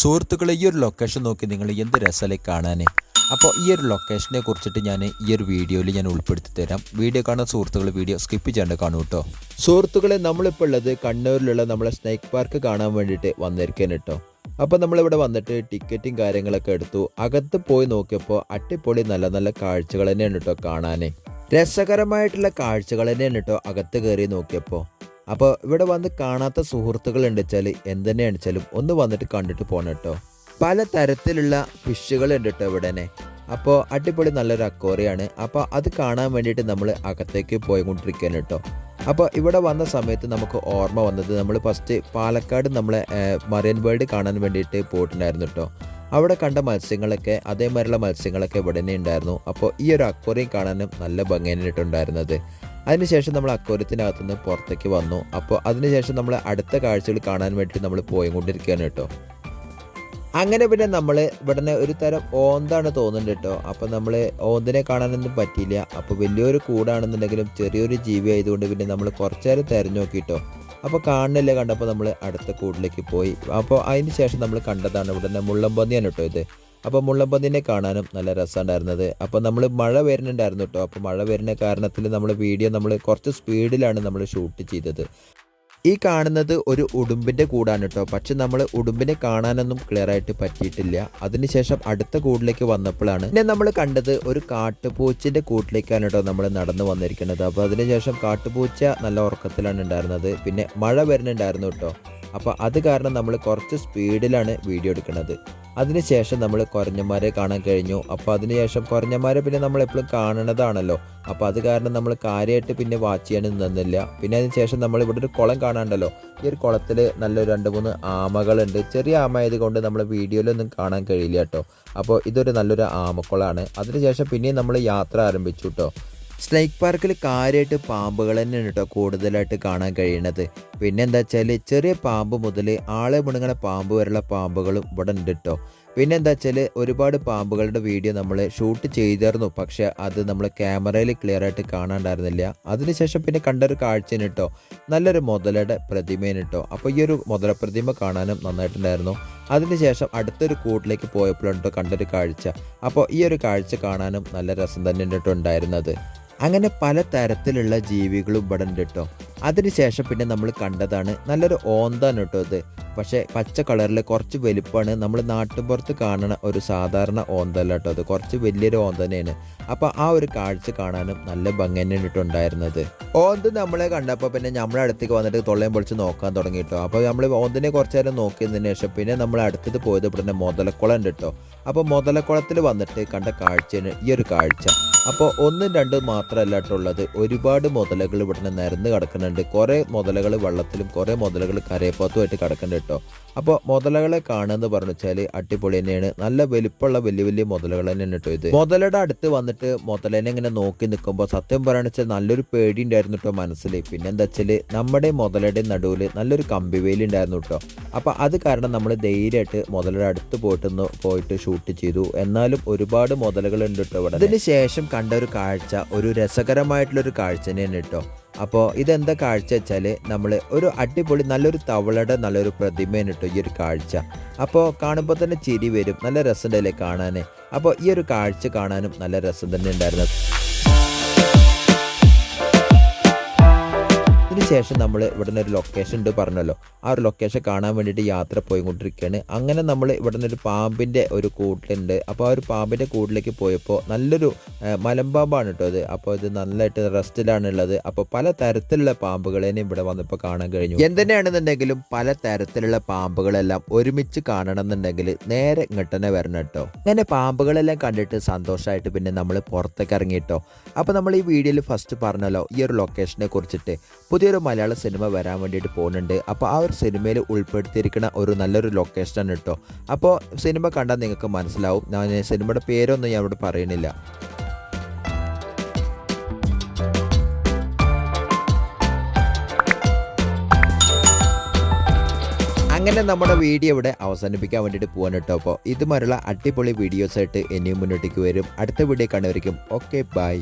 സുഹൃത്തുക്കളെ ഈ ഒരു ലൊക്കേഷൻ നോക്കി നിങ്ങൾ എന്ത് രസമല്ലേ കാണാൻ അപ്പോൾ ഈ ഒരു ലൊക്കേഷനെ കുറിച്ചിട്ട് ഞാൻ ഈ ഒരു വീഡിയോയിൽ ഞാൻ ഉൾപ്പെടുത്തി തരാം. വീഡിയോ കാണുന്ന സുഹൃത്തുക്കൾ വീഡിയോ സ്കിപ്പ് ചെയ്യാണ്ട് കാണും കേട്ടോ സുഹൃത്തുക്കളെ നമ്മളിപ്പോൾ ഉള്ളത് കണ്ണൂരിലുള്ള നമ്മളെ സ്നേക്ക് പാർക്ക് കാണാൻ വേണ്ടിയിട്ട് വന്നിരിക്കാൻ കേട്ടോ അപ്പോൾ നമ്മളിവിടെ വന്നിട്ട് ടിക്കറ്റും കാര്യങ്ങളൊക്കെ എടുത്തു. അകത്ത് പോയി നോക്കിയപ്പോൾ അട്ടിപ്പൊളി നല്ല നല്ല കാഴ്ചകൾ തന്നെയാണ് കേട്ടോ കാണാൻ രസകരമായിട്ടുള്ള കാഴ്ചകൾ തന്നെയാണ് കേട്ടോ അകത്ത് കയറി നോക്കിയപ്പോൾ അപ്പോൾ ഇവിടെ വന്ന് കാണാത്ത സുഹൃത്തുക്കൾ ഉണ്ട് വെച്ചാൽ എന്തെന്നെയാണ് വെച്ചാലും ഒന്ന് വന്നിട്ട് കണ്ടിട്ട് പോകണം കേട്ടോ. പല തരത്തിലുള്ള ഫിഷുകൾ ഉണ്ട് കേട്ടോ ഇവിടെ തന്നെ അപ്പോൾ അടിപൊളി നല്ലൊരു അക്കോറിയാണ് അപ്പോൾ അത് കാണാൻ വേണ്ടിയിട്ട് നമ്മൾ അകത്തേക്ക് പോയിക്കൊണ്ടിരിക്കുകയാണ് കേട്ടോ. അപ്പോൾ ഇവിടെ വന്ന സമയത്ത് നമുക്ക് ഓർമ്മ വന്നത് നമ്മൾ ഫസ്റ്റ് പാലക്കാട് നമ്മളെ മറിയൻ വേൾഡ് കാണാൻ വേണ്ടിയിട്ട് പോയിട്ടുണ്ടായിരുന്നു കേട്ടോ. അവിടെ കണ്ട മത്സ്യങ്ങളൊക്കെ അതേമാതിരിയുള്ള മത്സ്യങ്ങളൊക്കെ ഇവിടെ തന്നെ ഉണ്ടായിരുന്നു. അപ്പോൾ ഈ ഒരു അക്വറിയം കാണാനും നല്ല ഭംഗിയായിട്ടുണ്ടായിരുന്നത് അതിനുശേഷം നമ്മൾ അക്വറിയത്തിനകത്തുനിന്ന് പുറത്തേക്ക് വന്നു. അപ്പോൾ അതിനുശേഷം നമ്മൾ അടുത്ത കാഴ്ചകൾ കാണാൻ വേണ്ടി നമ്മൾ പോയിക്കൊണ്ടിരിക്കുകയാണ് കേട്ടോ. അങ്ങനെ പിന്നെ നമ്മൾ ഇവിടുന്ന് ഒരു തരം ഓന്താണ് തോന്നുന്നുണ്ട് കേട്ടോ. അപ്പോൾ നമ്മൾ ഓന്തിനെ കാണാനൊന്നും പറ്റിയില്ല. അപ്പോൾ വലിയൊരു കൂടാണെന്നുണ്ടെങ്കിലും ചെറിയൊരു ജീവി ആയതുകൊണ്ട് പിന്നെ നമ്മൾ കുറച്ച് നേരം തിരഞ്ഞു അപ്പോൾ കാണുന്നില്ല കണ്ടപ്പോൾ നമ്മൾ അടുത്ത കൂടിലേക്ക് പോയി. അപ്പോൾ അതിന് ശേഷം നമ്മൾ കണ്ടതാണ് ഇവിടെ മുള്ളംപന്നിയാണ് കേട്ടോ ഇത്. അപ്പോൾ മുള്ളംപന്നിനെ കാണാനും നല്ല രസമുണ്ടായിരുന്നത്. അപ്പോൾ നമ്മൾ മഴ വരുന്നുണ്ടായിരുന്നു കേട്ടോ അപ്പോൾ മഴ വരുന്ന കാരണത്തിൽ നമ്മൾ വീഡിയോ നമ്മൾ കുറച്ച് സ്പീഡിലാണ് നമ്മൾ ഷൂട്ട് ചെയ്തത്. ഈ കാണുന്നത് ഒരു ഉടുമ്പിന്റെ കൂടാണ് കേട്ടോ പക്ഷെ നമ്മൾ ഉടുമ്പിനെ കാണാനൊന്നും ക്ലിയർ ആയിട്ട് പറ്റിയിട്ടില്ല. അതിനുശേഷം അടുത്ത കൂടിലേക്ക് വന്നപ്പോഴാണ് പിന്നെ നമ്മൾ കണ്ടത് ഒരു കാട്ടുപൂച്ചിന്റെ കൂട്ടിലേക്കാണ് കേട്ടോ നമ്മൾ നടന്നു വന്നിരിക്കുന്നത്. അപ്പോൾ അതിനുശേഷം കാട്ടുപൂച്ച നല്ല ഉറക്കത്തിലാണ് ഉണ്ടായിരുന്നത്. പിന്നെ മഴ വരുന്നുണ്ടായിരുന്നു കേട്ടോ അപ്പോൾ അത് കാരണം നമ്മൾ കുറച്ച് സ്പീഡിലാണ് വീഡിയോ എടുക്കുന്നത്. അതിനുശേഷം നമ്മൾ കുറഞ്ഞന്മാരെ കാണാൻ കഴിഞ്ഞു. അപ്പോൾ അതിനുശേഷം കുറഞ്ഞന്മാരെ പിന്നെ നമ്മൾ എപ്പോഴും കാണണതാണല്ലോ അപ്പോൾ അത് കാരണം നമ്മൾ കാര്യമായിട്ട് പിന്നെ വാച്ച് ചെയ്യാൻ നിന്നില്ല. പിന്നെ അതിനുശേഷം നമ്മൾ ഇവിടെ ഒരു കുളം കാണാണ്ടല്ലോ ഈ ഒരു കുളത്തിൽ നല്ലൊരു രണ്ട് മൂന്ന് ആമകളുണ്ട്. ചെറിയ ആമ ആയതുകൊണ്ട് നമ്മൾ വീഡിയോയിലൊന്നും കാണാൻ കഴിയില്ല കേട്ടോ. അപ്പോൾ ഇതൊരു നല്ലൊരു ആമക്കുളമാണ്. അതിനുശേഷം പിന്നെയും നമ്മൾ യാത്ര ആരംഭിച്ചു കേട്ടോ. സ്നേക്ക് പാർക്കിൽ കാര്യമായിട്ട് പാമ്പുകൾ തന്നെയാണ് കേട്ടോ കൂടുതലായിട്ട് കാണാൻ കഴിയണത് പിന്നെ എന്താ വെച്ചാൽ ചെറിയ പാമ്പ് മുതൽ ആളെ മുണങ്ങണ പാമ്പ് വരെയുള്ള പാമ്പുകളും ഇവിടെ ഉണ്ട് കേട്ടോ പിന്നെ എന്താ വെച്ചാൽ ഒരുപാട് പാമ്പുകളുടെ വീഡിയോ നമ്മൾ ഷൂട്ട് ചെയ്തിരുന്നു. പക്ഷേ അത് നമ്മൾ ക്യാമറയിൽ ക്ലിയർ ആയിട്ട് കാണാണ്ടായിരുന്നില്ല. അതിനുശേഷം പിന്നെ കണ്ടൊരു കാഴ്ചയാണ് കേട്ടോ നല്ലൊരു മുതലയുടെ പ്രതിമയാണ് കേട്ടോ അപ്പോൾ ഈ ഒരു മുതല പ്രതിമ കാണാനും നന്നായിട്ടുണ്ടായിരുന്നു. അതിനുശേഷം അടുത്തൊരു കൂട്ടിലേക്ക് പോയപ്പോഴാണ് കേട്ടോ കണ്ടൊരു കാഴ്ച. അപ്പോൾ ഈ ഒരു കാഴ്ച കാണാനും നല്ല രസം തന്നെ ഉണ്ടായിരുന്നത്. അങ്ങനെ പല തരത്തിലുള്ള ജീവികളും ഇവിടെ ഉണ്ട് കേട്ടോ അതിനുശേഷം പിന്നെ നമ്മൾ കണ്ടതാണ് നല്ലൊരു ഓന്താണ് കേട്ടോ ഇത്. പക്ഷേ പച്ച കളറിൽ കുറച്ച് വലുപ്പമാണ് നമ്മൾ നാട്ടുപുറത്ത് കാണുന്ന ഒരു സാധാരണ ഓന്തല്ല കേട്ടോ അത്. കുറച്ച് വലിയൊരു ഓന്തനെയാണ് അപ്പോൾ ആ ഒരു കാഴ്ച കാണാനും നല്ല ഭംഗി ഉണ്ടായിരുന്നത്. ഓന്ത് നമ്മളെ കണ്ടപ്പോൾ പിന്നെ നമ്മളെ അടുത്തേക്ക് വന്നിട്ട് തൊള്ളയും പൊളിച്ച് നോക്കാൻ തുടങ്ങി കേട്ടോ അപ്പോൾ നമ്മൾ ഓന്തിനെ കുറച്ച് നേരം നോക്കിയതിന് ശേഷം പിന്നെ നമ്മൾ അടുത്തത് പോയത് ഇവിടെ മുതലക്കുളം ഉണ്ട് കേട്ടോ അപ്പോൾ മുതലക്കുളത്തിൽ വന്നിട്ട് കണ്ട കാഴ്ചയാണ് ഈ ഒരു കാഴ്ച. അപ്പോൾ ഒന്നും രണ്ടും മാത്രമല്ല ഉള്ളത്. ഒരുപാട് മുതലകൾ ഇവിടെ നിരന്ന് കിടക്കുന്നുണ്ട്. കുറേ മുതലകൾ വെള്ളത്തിലും കുറേ മുതലകൾ കരയപ്പത്തുമായിട്ട് കിടക്കുന്നുണ്ട് കേട്ടോ. അപ്പോൾ മുതലകളെ കാണുക പറഞ്ഞു വെച്ചാൽ അടിപൊളി തന്നെയാണ്. നല്ല വലിപ്പമുള്ള വലിയ വലിയ മുതലകൾ തന്നെയാണ് കേട്ടോ ഇത്. മുതലയുടെ അടുത്ത് വന്നിട്ട് മുതലേനെ ഇങ്ങനെ നോക്കി നിൽക്കുമ്പോൾ സത്യം പറയുകയാണെന്ന് വെച്ചാൽ നല്ലൊരു പേടി ഉണ്ടായിരുന്നു കേട്ടോ മനസ്സിൽ പിന്നെ എന്താ വെച്ചാൽ നമ്മുടെ മുതലയുടെ നടുവിൽ നല്ലൊരു കമ്പിവേലി ഉണ്ടായിരുന്നു കേട്ടോ. അപ്പോൾ അത് കാരണം നമ്മൾ ധൈര്യമായിട്ട് മുതലയുടെ അടുത്ത് പോയിട്ട് പോയിട്ട് ഷൂട്ട് ചെയ്തു. എന്നാലും ഒരുപാട് മുതലകൾ ഉണ്ട് കേട്ടോ ഇവിടെ. അതിന് ശേഷം കണ്ട ഒരു കാഴ്ച ഒരു രസകരമായിട്ടുള്ളൊരു കാഴ്ച തന്നെയാണ് കേട്ടോ. അപ്പോൾ ഇതെന്താ കാഴ്ച വെച്ചാൽ നമ്മൾ ഒരു അടിപൊളി നല്ലൊരു തവളയുടെ നല്ലൊരു പ്രതിമയാണ് കേട്ടോ ഈ ഒരു കാഴ്ച. അപ്പോൾ കാണുമ്പോൾ തന്നെ ചിരി വരും നല്ല രസമുണ്ടല്ലേ കാണാൻ അപ്പോൾ ഈ ഒരു കാഴ്ച കാണാനും നല്ല രസം തന്നെ ഉണ്ടായിരുന്നു. അതിനുശേഷം നമ്മൾ ഇവിടെ നിന്ന് ഒരു ലൊക്കേഷൻ ഉണ്ട് പറഞ്ഞല്ലോ. ആ ഒരു ലൊക്കേഷൻ കാണാൻ വേണ്ടിയിട്ട് യാത്ര പോയിക്കൊണ്ടിരിക്കുകയാണ്. അങ്ങനെ നമ്മൾ ഇവിടെ നിന്ന് ഒരു പാമ്പിന്റെ ഒരു കൂട്ടിലുണ്ട്. അപ്പോൾ ആ ഒരു പാമ്പിന്റെ കൂട്ടിലേക്ക് പോയപ്പോൾ നല്ലൊരു മലമ്പാമ്പാണ് കേട്ടോ അത് അപ്പോൾ ഇത് നല്ലതായിട്ട് റെസ്റ്റിലാണ് ഉള്ളത് അപ്പോൾ പല തരത്തിലുള്ള പാമ്പുകളേനെ ഇവിടെ വന്നപ്പോൾ കാണാൻ കഴിഞ്ഞു. എന്തിനാണെന്നുണ്ടെങ്കിലും പല തരത്തിലുള്ള പാമ്പുകളെല്ലാം ഒരുമിച്ച് കാണണം എന്നുണ്ടെങ്കിൽ നേരെ ഇങ്ങോട്ട് തന്നെ വരണം കേട്ടോ. അങ്ങനെ പാമ്പുകളെല്ലാം കണ്ടിട്ട് സന്തോഷമായിട്ട് പിന്നെ നമ്മൾ പുറത്തേക്ക് ഇറങ്ങി കേട്ടോ. അപ്പോൾ നമ്മൾ ഈ വീഡിയോയിൽ ഫസ്റ്റ് പറഞ്ഞല്ലോ ഈ ഒരു ലൊക്കേഷനെ കുറിച്ചിട്ട്. പുതിയൊരു മലയാള സിനിമ വരാൻ വേണ്ടിയിട്ട് പോകുന്നുണ്ട്. അപ്പോൾ ആ ഒരു സിനിമയിൽ ഉൾപ്പെടുത്തിയിരിക്കുന്ന ഒരു നല്ലൊരു ലൊക്കേഷനാണ് കേട്ടോ അപ്പോൾ സിനിമ കണ്ടാൽ നിങ്ങൾക്ക് മനസ്സിലാവും. ഞാൻ സിനിമയുടെ പേരൊന്നും ഞാൻ ഇവിടെ പറയണില്ല അങ്ങനെ നമ്മുടെ വീഡിയോ ഇവിടെ അവസാനിപ്പിക്കാൻ വേണ്ടിയിട്ട് പോകാൻ കേട്ടോ അപ്പോൾ ഇതുമാതിരിയുള്ള അടിപൊളി വീഡിയോസായിട്ട് ഇനിയും മുന്നോട്ടേക്ക് വരും. അടുത്ത വീഡിയോ കാണുമായിരിക്കും ഓക്കെ ബൈ